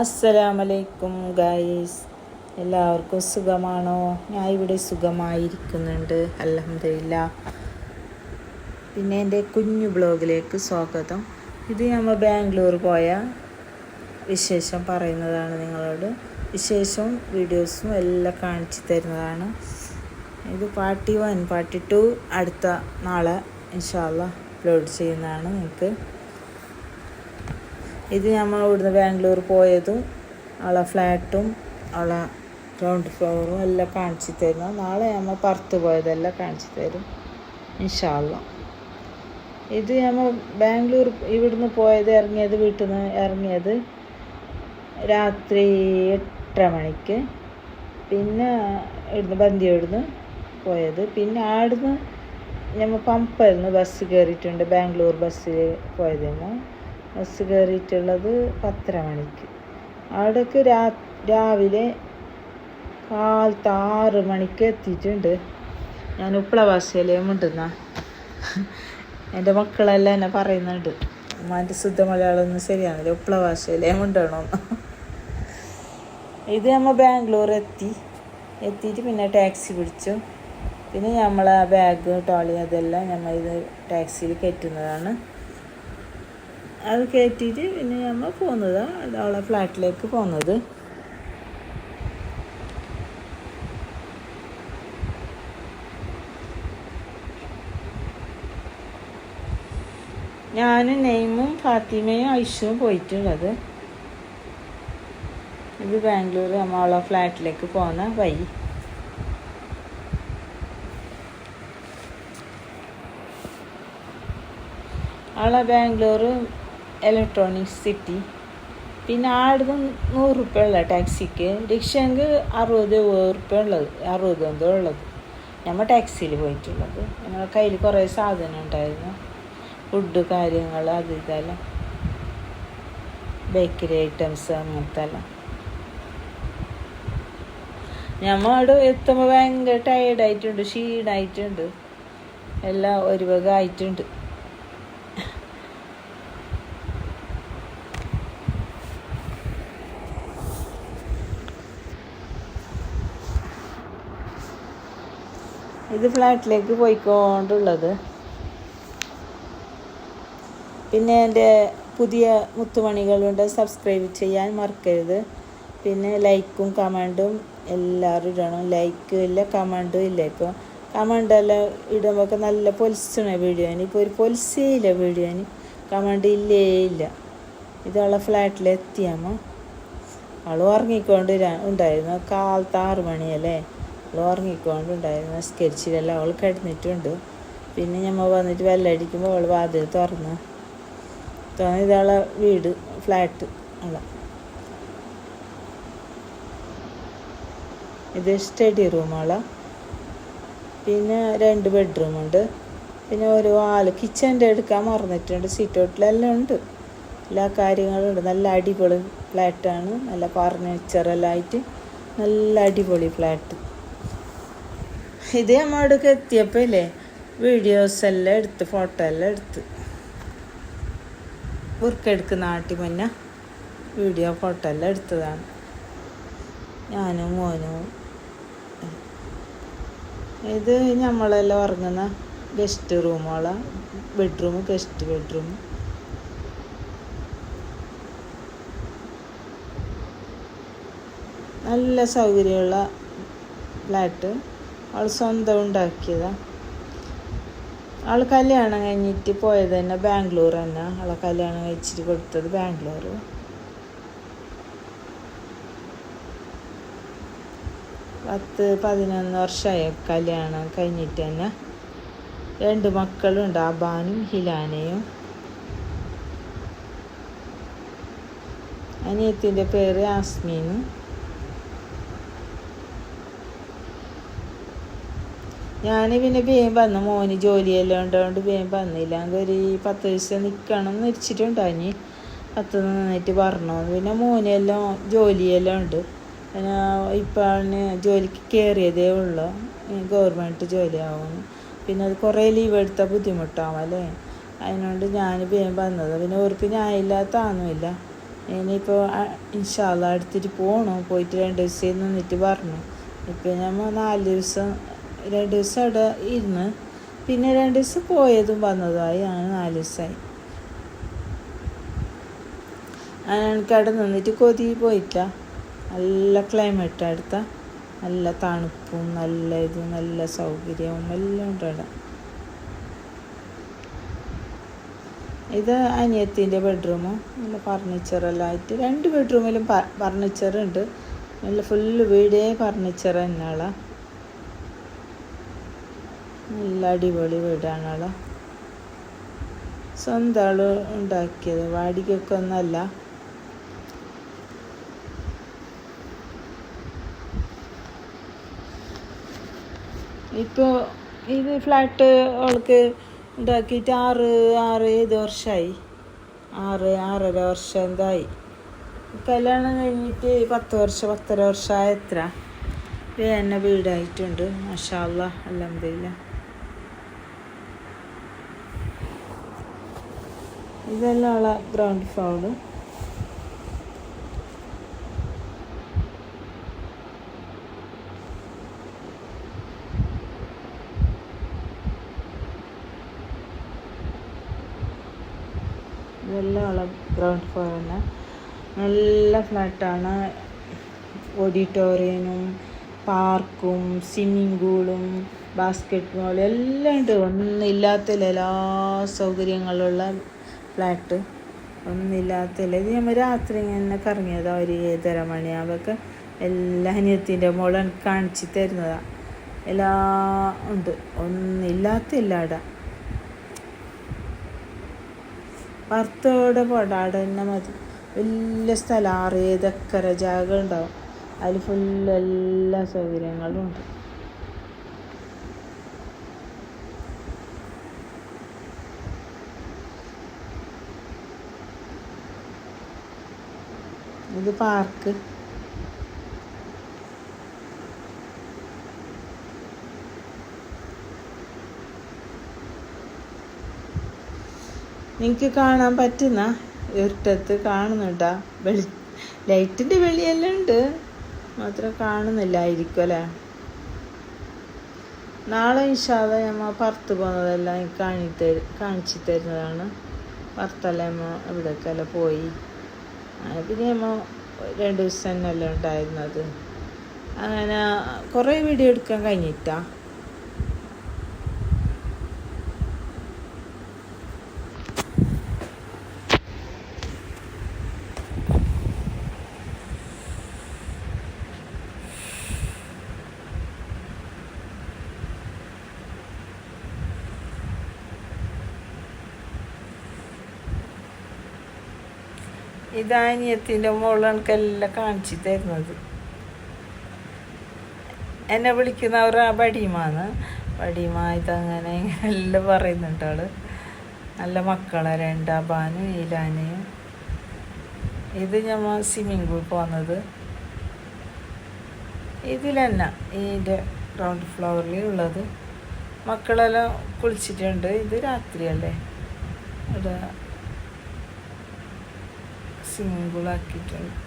അസ്സലാമലൈക്കും ഗായ്സ്. എല്ലാവർക്കും സുഖമാണോ? ഞാൻ ഇവിടെ സുഖമായിരിക്കുന്നുണ്ട്. അലഹമില്ല പിന്നെ എന്റെ കുഞ്ഞു ബ്ലോഗിലേക്ക് സ്വാഗതം. ഇത് നമ്മൾ ബാംഗ്ലൂർ പോയ വിശേഷം പറയുന്നതാണ് നിങ്ങളോട്. വിശേഷവും വീഡിയോസും എല്ലാം കാണിച്ചു തരുന്നതാണ്. ഇത് പാർട്ടി വൺ പാർട്ടി ടു അടുത്ത നാളെ ഇൻഷാല്ല അപ്ലോഡ് ചെയ്യുന്നതാണ് നിങ്ങൾക്ക്. ഇത് നമ്മൾ ഇവിടുന്ന് ബാംഗ്ലൂർ പോയതും അവളെ ഫ്ലാറ്റും അവളെ ഗ്രൗണ്ട് ഫ്ലോറും എല്ലാം കാണിച്ചു തരുന്നു. നാളെ നമ്മൾ പുറത്ത് പോയതെല്ലാം കാണിച്ചു തരും ഇൻഷാല്ല ഇത് നമ്മൾ ബാംഗ്ലൂർ ഇവിടുന്ന് പോയത് ഇറങ്ങിയത് വീട്ടിൽ നിന്ന് ഇറങ്ങിയത് രാത്രി എട്ടര മണിക്ക്. പിന്നെ ഇവിടുന്ന് ബന്ധി ഇവിടുന്ന് പോയത്. പിന്നെ ആടുന്ന് നമ്മൾ പമ്പായിരുന്നു ബസ് കയറിയിട്ടുണ്ട് ബാംഗ്ലൂർ ബസ്സിൽ പോയതെന്ന്. ബസ് കയറിയിട്ടുള്ളത് പത്തര മണിക്ക്. അവിടേക്ക് രാ രാവിലെ കാലത്ത് ആറ് മണിക്ക് എത്തിയിട്ടുണ്ട്. ഞാൻ ഉപ്പളവാസിയിലേ മിണ്ടുന്ന. എന്റെ മക്കളെല്ലാം എന്നെ പറയുന്നുണ്ട്. ഉമ്മാന്റെ ശുദ്ധ മലയാളമൊന്നും ഉപ്പള ഉപ്പളവാസിയിലേ മിണ്ടണമെന്ന് ഇത് നമ്മൾ ബാംഗ്ലൂർ എത്തി. എത്തിയിട്ട് പിന്നെ ടാക്സി പിടിച്ചു. പിന്നെ നമ്മൾ ആ ബാഗ് ടോളി അതെല്ലാം നമ്മൾ ഇത് ടാക്സിയിൽ കയറ്റുന്നതാണ്. അത് കയറ്റിയിട്ട് പിന്നെ നമ്മൾ പോകുന്നതാണ് അവളെ ഫ്ലാറ്റിലേക്ക് പോകുന്നത് ഞാൻ നെയ്മും ഫാത്തിമയും ഐഷുവും പോയിട്ടുള്ളത്. ഇത് ബാംഗ്ലൂർ നമ്മൾ അവളെ ഫ്ലാറ്റിലേക്ക് പോകുന്ന വൈ അവളെ ബാംഗ്ലൂർ ഇലക്ട്രോണിക് സിറ്റി പിന്നെ ആടുന്ന് നൂറ് റുപ്യ ഉള്ള ടാക്സിക്ക് റിക്ഷയ്ക്ക് അറുപത് റുപ്യ ഉള്ളത് അറുപത് എന്തോ ഉള്ളത്. നമ്മൾ ടാക്സിയിൽ പോയിട്ടുള്ളത്. ഞങ്ങളെ കയ്യിൽ കുറേ സാധനം ഉണ്ടായിരുന്നു. ഫുഡ് കാര്യങ്ങൾ അത് ഇതെല്ലാം. ബേക്കറി ഐറ്റംസ് അങ്ങനത്തെ എല്ലാം ഞമ്മ അവിടെ എത്തുമ്പോൾ ഭയങ്കര ടയേർഡായിട്ടുണ്ട് ക്ഷീണായിട്ടുണ്ട്. എല്ലാം ഒരു ഇത് ഫ്ലാറ്റിലേക്ക് പോയിക്കൊണ്ടുള്ളത്. പിന്നെ എന്റെ പുതിയ മുത്തുമണികളുണ്ട്. സബ്സ്ക്രൈബ് ചെയ്യാൻ മറക്കരുത്. പിന്നെ ലൈക്കും കമന്റും എല്ലാവരും ഇടണം. ലൈക്കും ഇല്ല കമന്റും ഇല്ല ഇപ്പോൾ. കമന്റെല്ലാം ഇടുമ്പോൾ നല്ല പൊലിച്ചണ വീഡിയോന് ഇപ്പോൾ ഒരു പൊലിസേ വീഡിയോന് കമന്റ് ഇല്ലേ ഇല്ല. ഇതുള്ള ഫ്ലാറ്റിൽ എത്തിയാമോ അവൾ ഉറങ്ങിക്കൊണ്ട് ഉണ്ടായിരുന്നു. കാലത്ത് ആറ് മണിയല്ലേ? അവൾ ഉറങ്ങിക്കൊണ്ടുണ്ടായിരുന്നു. സ്കെച്ചിലെല്ലാം അവൾ കിടന്നിട്ടുണ്ട്. പിന്നെ ഞമ്മ വന്നിട്ട് വെല്ലടിക്കുമ്പോൾ അവൾ വാതിൽ തുറന്ന് തുറന്ന് ഇതാളെ വീട് ഫ്ലാറ്റ് അവളെ ഇത് സ്റ്റഡി റൂമാളാ പിന്നെ രണ്ട് ബെഡ്റൂമുണ്ട് പിന്നെ ഒരു ആൾ കിച്ചന്റെ എടുക്കാൻ മറന്നിട്ടുണ്ട്. സീറ്റ് ഔട്ടിലെല്ലാം ഉണ്ട്. എല്ലാ കാര്യങ്ങളും ഉണ്ട്. നല്ല അടിപൊളി ഫ്ലാറ്റാണ് നല്ല ഫർണിച്ചറെല്ലാം ആയിട്ട് നല്ല അടിപൊളി ഫ്ലാറ്റ് ഇത് നമ്മോടൊക്കെ എത്തിയപ്പോൾ ഇല്ലേ? വീഡിയോസ് എല്ലാം എടുത്ത് ഫോട്ടോ എല്ലാം എടുത്ത്. ഉറുക്കെടുക്കുന്ന ആട്ടി മുന്നേ വീഡിയോ ഫോട്ടോ എല്ലാം എടുത്തതാണ്. ഞാനും മോനും. ഇത് നമ്മളെല്ലാം ഉറങ്ങുന്ന ഗസ്റ്റ് റൂമുകളാണ് ബെഡ്റൂം ഗസ്റ്റ് ബെഡ്റൂം നല്ല സൗകര്യമുള്ള ഫ്ലാറ്റ് അവൾ സ്വന്തം ഉണ്ടാക്കിയതാണ് ആൾ കല്യാണം കഴിഞ്ഞിട്ട് പോയത് തന്നെ ബാംഗ്ലൂർ തന്നെ. അവളെ കല്യാണം കഴിച്ചിട്ട് കൊടുത്തത് ബാംഗ്ലൂർ. പത്ത് പതിനൊന്ന് വർഷമായി കല്യാണം കഴിഞ്ഞിട്ട് തന്നെ രണ്ട് മക്കളുണ്ട് അബാനും ഹിലാനയും. അനിയത്തിന്റെ പേര് ആസ്മീനും ഞാൻ പിന്നെ വേഗം വന്നു. മോന് ജോലിയെല്ലാം ഉണ്ടോണ്ട് വേഗം വന്നില്ല. ഒരു പത്ത് ദിവസം നിൽക്കണം എന്ന് വെച്ചിട്ടുണ്ടായി പത്ത് നിന്നിട്ട് പറഞ്ഞു. പിന്നെ മോനെല്ലാം ജോലിയെല്ലാം ഉണ്ട്. പിന്നെ ഇപ്പം ജോലിക്ക് കയറിയതേ ഉള്ളൂ. ഗവൺമെന്റ് ജോലിയാവുന്നു പിന്നെ അത് കുറേ ലീവ് എടുത്താൽ ബുദ്ധിമുട്ടാവും അല്ലേ? അതിനോണ്ട് ഞാൻ വേഗം വന്നത്. പിന്നെ ഓർക്ക് ഞാനില്ലാത്ത ആന്നുമില്ല ഇനിയിപ്പോൾ ഇൻഷാല്ല എടുത്തിട്ട് പോകണം പോയിട്ട് രണ്ട് ദിവസം നിന്നിട്ട് പറഞ്ഞു. ഇപ്പം നമ്മൾ നാല് ദിവസം രണ്ട് ദിവസം അവിടെ ഇരുന്ന് പിന്നെ രണ്ട് ദിവസം പോയതും വന്നതുമായി ആണ് നാല് ദിവസമായി. എനിക്ക് അവിടെ നിന്നിട്ട് കൊതി പോയിട്ട. നല്ല ക്ലൈമറ്റ് അടുത്ത നല്ല തണുപ്പും നല്ല ഇതും നല്ല സൗകര്യവും എല്ലാം ഉണ്ട് അവിടെ. ഇത് അനിയത്തിന്റെ ബെഡ്റൂമും നല്ല ഫർണിച്ചറെല്ലാം ആയിട്ട്. രണ്ട് ബെഡ്റൂമിലും ഫർണിച്ചർ ഉണ്ട്. നല്ല ഫുള്ള് വീടേ ഫർണിച്ചർ തന്നെയാളാ നല്ല അടിപൊളി വീടാണല്ലോ. സ്വന്തം ആൾ ഉണ്ടാക്കിയത് വാടികയൊക്കെ ഒന്നല്ല. ഇപ്പോൾ ഇത് ഫ്ലാറ്റ് അവൾക്ക് ഉണ്ടാക്കിയിട്ട് ആറ് ആറ് ഏത് വർഷമായി ആറ് ആറര വർഷം എന്തായി. കല്യാണം കഴിഞ്ഞിട്ട് പത്ത് വർഷം പത്തര വർഷമായ എത്ര എന്നെ വീടായിട്ടുണ്ട്. മഷാല്ല അലഹമില്ല ഇതെല്ലാം ഗ്രൗണ്ട് ഫ്ലോറ് ഇതെല്ലാം ഉള്ള ഗ്രൗണ്ട് ഫ്ലോർ തന്നെ. നല്ല ഫ്ലാറ്റാണ് ഓഡിറ്റോറിയനും പാർക്കും സ്വിമ്മിങ് പൂളും ബാസ്കറ്റ് ബോൾ എല്ലാം ഉണ്ട്. ഒന്നില്ലാത്തതിൽ എല്ലാ സൗകര്യങ്ങളുള്ള ഫ്ലാറ്റ് ഒന്നില്ലാത്തല്ല ഇത് നമ്മൾ രാത്രി ഇങ്ങനെ കറങ്ങിയതാ ഒരു ഏതര മണിയാവൊക്കെ എല്ലാ അനിയത്തിന്റെ മോളെ കാണിച്ച് തരുന്നതാ. എല്ലാ ഉണ്ട്. ഒന്നില്ലാത്തില്ല അവിടെ. ഭർത്തോടെ പോടാടെ തന്നെ മതി. വലിയ സ്ഥലം ആറ് ഏതൊക്കെ ജാഗ ഉണ്ടാവും. അതിൽ ഫുള്ള് എല്ലാ സൗകര്യങ്ങളും ഉണ്ട്. ഇത് പാർക്ക്. നിങ്ങൾക്ക് കാണാൻ പറ്റുന്ന ഇരുട്ടത്ത് കാണുന്നുണ്ടാ വെളി ലൈറ്റിന്റെ വെളിയെല്ലാം ഉണ്ട്. മാത്രം കാണുന്നില്ലായിരിക്കും അല്ലേ? നാളെ ഇഷാദ നമ്മ പുറത്ത് പോകുന്നതെല്ലാം കാണിത്തരും കാണിച്ചു തരുന്നതാണ്. പുറത്തെല്ലാം നമ്മ എവിടേക്കെല്ലാം പോയി. പിന്നെ അമ്മ രണ്ട് ദിവസം തന്നെയല്ലേ ഉണ്ടായിരുന്നത്. അങ്ങനെ കുറേ വീഡിയോ എടുക്കാൻ ഇതാനിയത്തിന്റെ മോൾ എനിക്കെല്ലാം കാണിച്ചു തരുന്നത്. എന്നെ വിളിക്കുന്നവർ ആ ബടീമാന്ന് ബടീമ ഇതങ്ങനെ എല്ലാം പറയുന്നുണ്ട് ആൾ. നല്ല മക്കളെ രണ്ട് അബാനും ഈലാനയും. ഇത് ഞമ്മ സ്വിമ്മിങ് പൂൾ പോകുന്നത് ഇതിൽ തന്നെ ഇതിന്റെ ഗ്രൗണ്ട് ഫ്ലോറിൽ ഉള്ളത്. മക്കളെല്ലാം കുളിച്ചിട്ടുണ്ട്. ഇത് രാത്രിയല്ലേ? ഇവിടെ സ്വിമ്മിങ് പൂൾ ആക്കിയിട്ടുണ്ട്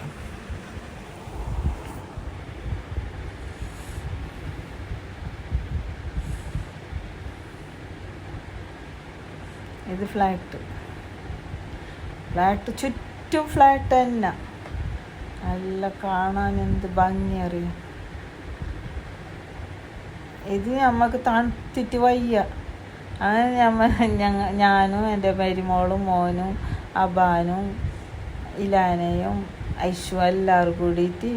ഇത് ഫ്ലാറ്റ്. ഫ്ലാറ്റ് ചുറ്റും ഫ്ലാറ്റ് തന്നെ. നല്ല കാണാൻ എന്ത് ഭംഗി അറിയും ഇത് നമുക്ക് തണുത്തിട്ട് വയ്യ. അങ്ങനെ ഞമ്മ ഞാനും എന്റെ മരുമോളും മോനും അബാനും ഇലാനയും ഐശ്വ എല്ലാവരും കൂടിയിട്ട്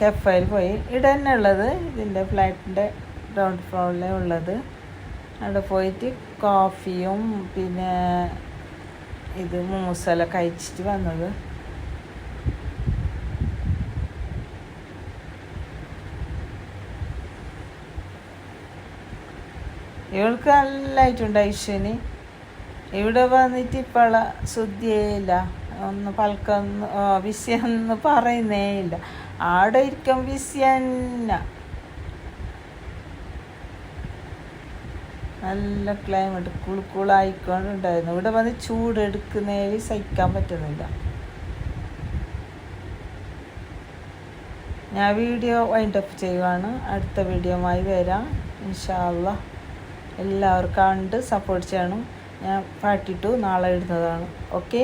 കെഫയിൽ പോയി. ഇവിടെ തന്നെ ഉള്ളത് ഇതിന്റെ ഫ്ലാറ്റിന്റെ ഗ്രൗണ്ട് ഫ്ലോറിലേ ഉള്ളത്. അവിടെ പോയിട്ട് കോഫിയും പിന്നെ ഇത് മൂസല കഴിച്ചിട്ട് വന്നത്. ഇവൾക്ക് നല്ലതായിട്ടുണ്ട് ഐശ്വനി. ഇവിടെ വന്നിട്ട് ഇപ്പോള ശുദ്ധിയേ ഇല്ല. ഒന്ന് പൽക്കെന്ന് വിസ്യന്ന് പറയുന്നേ ഇല്ല ആടെ ഇരിക്കും വിസ്യന്ന നല്ല ക്ലൈമറ്റ് കുളുക്കുളായിക്കൊണ്ടുണ്ടായിരുന്നു ഇവിടെ വന്ന് ചൂട് എടുക്കുന്നേ സഹിക്കാൻ പറ്റുന്നില്ല. ഞാൻ വീഡിയോ വൈൻഡ് അപ്പ് ചെയ്യുവാണ്. അടുത്ത വീഡിയോമായി വരാം. ഇൻഷാല്ല എല്ലാവർക്കും കണ്ട് സപ്പോർട്ട് ചെയ്യണം. ഞാൻ പാട്ടിട്ടു നാളെ ഇടുന്നതാണ്. ഓക്കേ